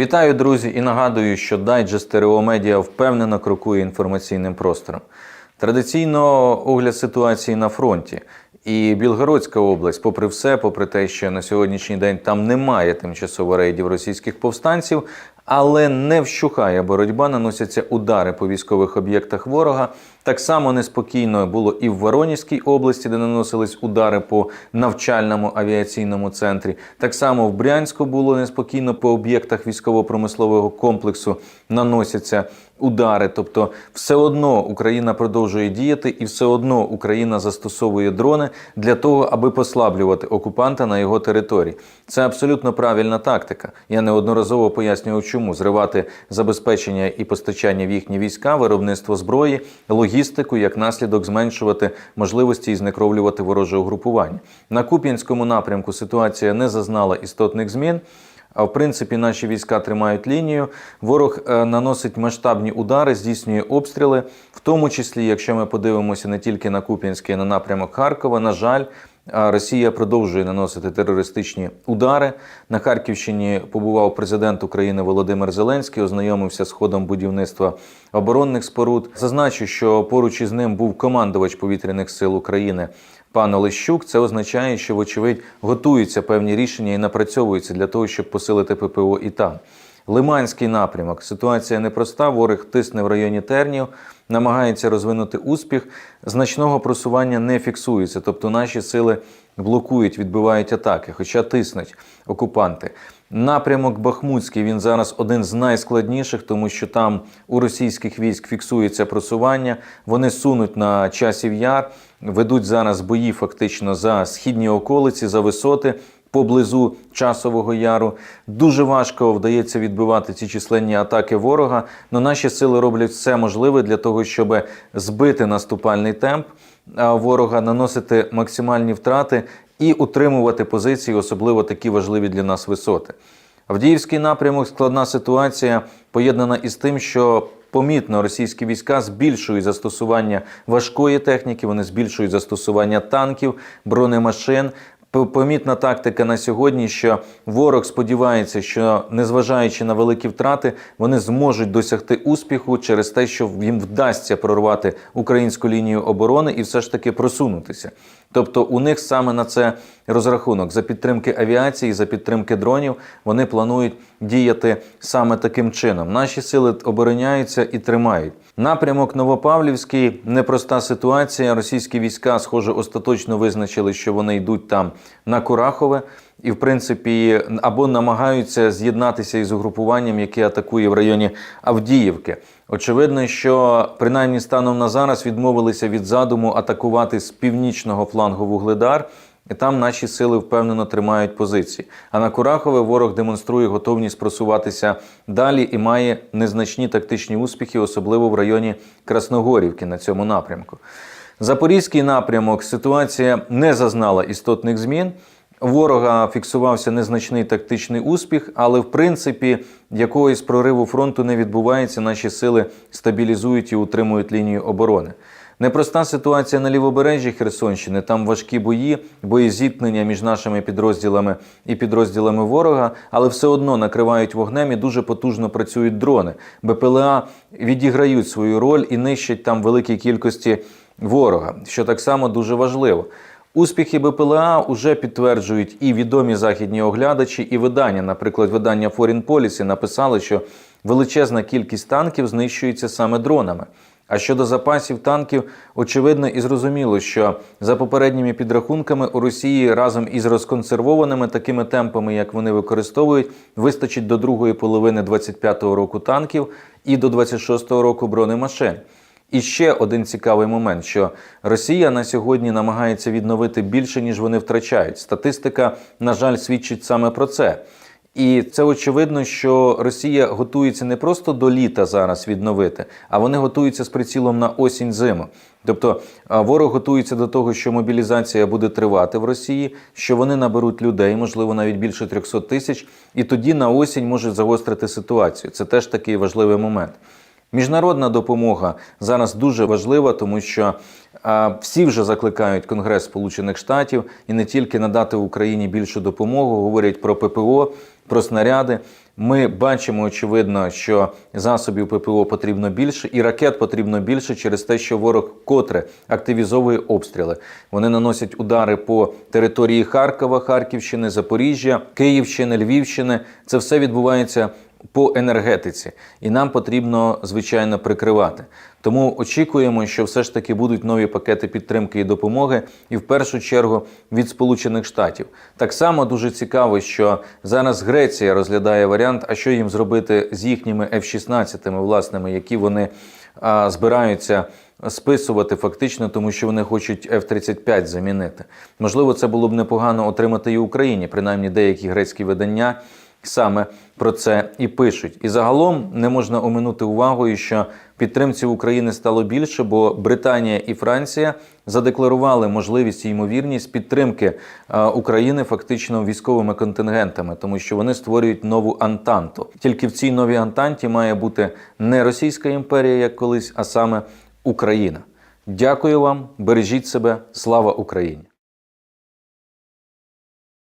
Вітаю, друзі, і нагадую, що дайджест ТРО Медіа впевнено крокує інформаційним простором. Традиційно огляд ситуації на фронті. І Білгородська область, попри все, попри те, що на сьогоднішній день там немає тимчасово рейдів російських повстанців, але не вщухає боротьба, наносяться удари по військових об'єктах ворога. Так само неспокійно було і в Воронізькій області, де наносились удари по навчальному авіаційному центрі. Так само в Брянську було неспокійно по об'єктах військово-промислового комплексу наносяться удари. Тобто, все одно Україна продовжує діяти, і все одно Україна застосовує дрони для того, аби послаблювати окупанта на його території. Це абсолютно правильна тактика. Я неодноразово пояснював, чому зривати забезпечення і постачання в їхні війська, виробництво зброї, логістику, як наслідок зменшувати можливості і знекровлювати вороже угрупування. На Куп'янському напрямку ситуація не зазнала істотних змін. А в принципі, наші війська тримають лінію. Ворог е, наносить масштабні удари, здійснює обстріли, в тому числі, якщо ми подивимося не тільки на Куп'янський, на напрямок Харкова. На жаль, Росія продовжує наносити терористичні удари. На Харківщині побував президент України Володимир Зеленський, ознайомився з ходом будівництва оборонних споруд. Зазначу, що поруч із ним був командувач повітряних сил України. Пан Олещук, це означає, що, вочевидь, готуються певні рішення і напрацьовуються для того, щоб посилити ППО і там. Лиманський напрямок. Ситуація непроста. Ворог тисне в районі Тернів, намагається розвинути успіх. Значного просування не фіксується. Тобто наші сили блокують, відбивають атаки, хоча тиснуть окупанти. Напрямок Бахмутський він зараз один з найскладніших, тому що там у російських військ фіксується просування. Вони сунуть на часів яр, ведуть зараз бої фактично за східні околиці, за висоти поблизу часового яру. Дуже важко вдається відбивати ці численні атаки ворога. але наші сили роблять все можливе для того, щоб збити наступальний темп ворога, наносити максимальні втрати і утримувати позиції, особливо такі важливі для нас висоти. Авдіївський напрямок складна ситуація, поєднана із тим, що помітно російські війська збільшують застосування важкої техніки, вони збільшують застосування танків, бронемашин. Помітна тактика на сьогодні, що ворог сподівається, що незважаючи на великі втрати, вони зможуть досягти успіху через те, що їм вдасться прорвати українську лінію оборони і все ж таки просунутися. Тобто у них саме на це розрахунок за підтримки авіації, за підтримки дронів. Вони планують діяти саме таким чином. Наші сили обороняються і тримають. Напрямок Новопавлівський непроста ситуація. Російські війська, схоже, остаточно визначили, що вони йдуть там на Курахове. І, в принципі, або намагаються з'єднатися із угрупуванням, яке атакує в районі Авдіївки. Очевидно, що принаймні станом на зараз відмовилися від задуму атакувати з північного флангу Вугледар. І там наші сили впевнено тримають позиції. А на Курахове ворог демонструє готовність просуватися далі і має незначні тактичні успіхи, особливо в районі Красногорівки на цьому напрямку. Запорізький напрямок ситуація не зазнала істотних змін. Ворога фіксувався незначний тактичний успіх, але в принципі якогось прориву фронту не відбувається. Наші сили стабілізують і утримують лінію оборони. Непроста ситуація на лівобережжі Херсонщини. Там важкі бої, боєзіткнення між нашими підрозділами і підрозділами ворога, але все одно накривають вогнем і дуже потужно працюють дрони. БПЛА відіграють свою роль і нищать там великій кількості ворога, що так само дуже важливо. Успіхи БПЛА вже підтверджують і відомі західні оглядачі, і видання. Наприклад, видання Foreign Policy написали, що величезна кількість танків знищується саме дронами. А щодо запасів танків, очевидно і зрозуміло, що за попередніми підрахунками у Росії разом із розконсервованими такими темпами, як вони використовують, вистачить до другої половини 25-го року танків і до 26-го року бронемашин. І ще один цікавий момент, що Росія на сьогодні намагається відновити більше, ніж вони втрачають. Статистика, на жаль, свідчить саме про це. І це очевидно, що Росія готується не просто до літа зараз відновити, а вони готуються з прицілом на осінь зиму. Тобто ворог готується до того, що мобілізація буде тривати в Росії, що вони наберуть людей, можливо, навіть більше 300 тисяч, і тоді на осінь можуть загострити ситуацію. Це теж такий важливий момент. Міжнародна допомога зараз дуже важлива, тому що всі вже закликають Конгрес Сполучених Штатів і не тільки надати Україні більшу допомогу, говорять про ППО, про снаряди. Ми бачимо очевидно, що засобів ППО потрібно більше, і ракет потрібно більше через те, що ворог котре активізовує обстріли. Вони наносять удари по території Харкова, Харківщини, Запоріжжя, Київщини, Львівщини. Це все відбувається по енергетиці, і нам потрібно звичайно прикривати. Тому очікуємо, що все ж таки будуть нові пакети підтримки і допомоги, і в першу чергу від Сполучених Штатів. Так само дуже цікаво, що зараз Греція розглядає варіант, а що їм зробити з їхніми F-16 власними, які вони а, збираються списувати фактично, тому що вони хочуть F-35 замінити. Можливо, це було б непогано отримати і Україні, принаймні деякі грецькі видання саме про це і пишуть. І загалом не можна оминути увагою, що підтримці України стало більше, бо Британія і Франція задекларували можливість і ймовірність підтримки е, України фактично військовими контингентами, тому що вони створюють нову антанту. Тільки в цій новій антанті має бути не Російська імперія, як колись, а саме Україна. Дякую вам, бережіть себе, слава Україні!